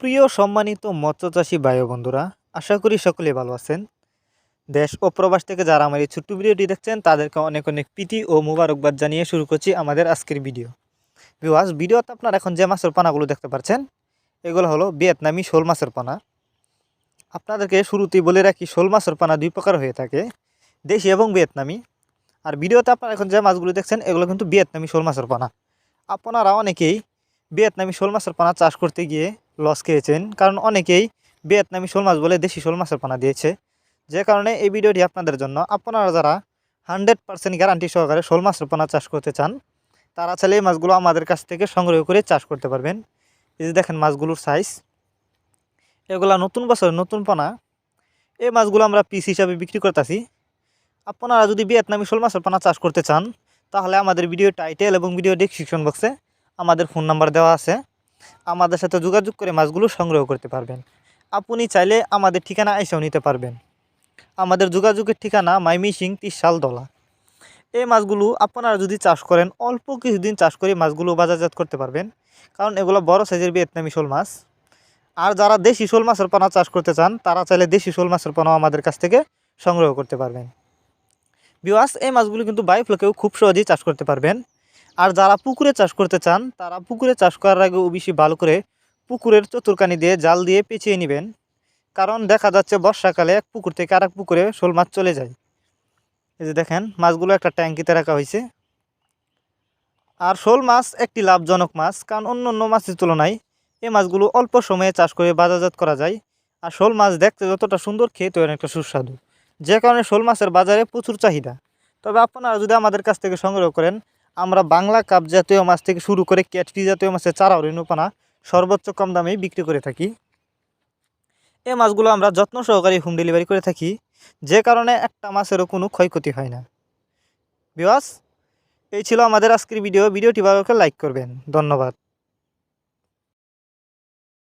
সুপ্রিয় সম্মানিত মৎস্যচাষী ও বন্ধুরা, আশা করি সকলে ভালো আছেন। দেশ ও প্রবাস থেকে যারা আমার এই ছোট্ট ভিডিওটি দেখছেন, তাদেরকে অনেক অনেক প্রীতি ও মুবারকবাদ জানিয়ে শুরু করছি আমাদের আজকের ভিডিও। বিওয়াস ভিডিওতে আপনারা এখন যে মাছের পানাগুলো দেখতে পাচ্ছেন, এগুলো হলো ভিয়েতনামি শোল মাছের পানা। আপনাদেরকে শুরুতেই বলে রাখি, শোল মাছের পানা দুই প্রকার হয়ে থাকে, দেশি এবং ভিয়েতনামি। আর ভিডিওতে আপনারা এখন যে মাছগুলো দেখছেন, এগুলো কিন্তু ভিয়েতনামি শোল মাছের পানা। আপনারা অনেকেই ভিয়েতনামি শোল মাছের পানা চাষ করতে গিয়ে লস খেয়েছেন। কারণ অনেকেই ভিয়েতনামি শোল মাছ বলে দেশি শোল মাছের পানা দিয়েছে। যে কারণে এই ভিডিওটি আপনাদের জন্য আপনারা যারা হান্ড্রেড পার্সেন্ট গ্যারান্টি সহকারে শোল মাছের পানা চাষ করতে চান, তারা চাইলে এই মাছগুলো আমাদের কাছ থেকে সংগ্রহ করে চাষ করতে পারবেন। এই যে দেখেন মাছগুলোর সাইজ এগুলা নতুন বছরের নতুন পানা। এই মাছগুলো আমরা পিস হিসাবে বিক্রি করতেছি। আপনারা যদি ভিয়েতনামি শোল মাছের পানা চাষ করতে চান, তাহলে আমাদের ভিডিও টাইটেল এবং ভিডিও ডিসক্রিপশন বক্সে আমাদের ফোন নাম্বার দেওয়া আছে। আমাদের সাথে যোগাযোগ করে মাছগুলো সংগ্রহ করতে পারবেন। আপনি চাইলে আমাদের ঠিকানা এসেও নিতে পারবেন। আমাদের যোগাযোগের ঠিকানা মাইমিসিং তিসাল দলা। এই মাছগুলো আপনারা যদি চাষ করেন, অল্প কিছুদিন চাষ করে মাছগুলো বাজারজাত করতে পারবেন। কারণ এগুলো বড় সাইজের ভিয়েতনামি শোল মাছ। আর যারা দেশি শোল মাছের পানা চাষ করতে চান, তারা চাইলে দেশি শোল মাছের পানাও আমাদের কাছ থেকে সংগ্রহ করতে পারবেন। বিওয়াস এই মাছগুলো কিন্তু বায়োফ্লোকেও খুব সহজেই চাষ করতে পারবেন। আর যারা পুকুরে চাষ করতে চান, তারা পুকুরে চাষ করার আগে বেশি ভালো করে পুকুরের চতুর্কানি দিয়ে জাল দিয়ে পেঁচিয়ে নেবেন। কারণ দেখা যাচ্ছে বর্ষাকালে এক পুকুর থেকে আর এক পুকুরে শোল মাছ চলে যায়। এই যে দেখেন, মাছগুলো একটা ট্যাঙ্কিতে রাখা হয়েছে। আর শোল মাছ একটি লাভজনক মাছ, কারণ অন্য অন্য মাছের তুলনায় এই মাছগুলো অল্প সময়ে চাষ করে বাজারজাত করা যায়। আর শোল মাছ দেখতে যতটা সুন্দর খেতে একটা সুস্বাদু। যে কারণে শোল মাছের বাজারে প্রচুর চাহিদা। তবে আপনারা যদি আমাদের কাছ থেকে সংগ্রহ করেন আমরা বাংলা কাপ জাতীয় মাছ থেকে শুরু করে ক্যাটফি জাতীয় মাছের চারা রেণুপানা সর্বোচ্চ কম দামেই বিক্রি করে থাকি। এই মাছগুলো আমরা যত্ন সহকারে হোম ডেলিভারি করে থাকি, যে কারণে একটা মাছেরও কোনো ক্ষয়ক্ষতি হয় না। বিওয়াস এই ছিল আমাদের আজকের ভিডিও ভিডিওটি ভালো লাইক করবেন। ধন্যবাদ।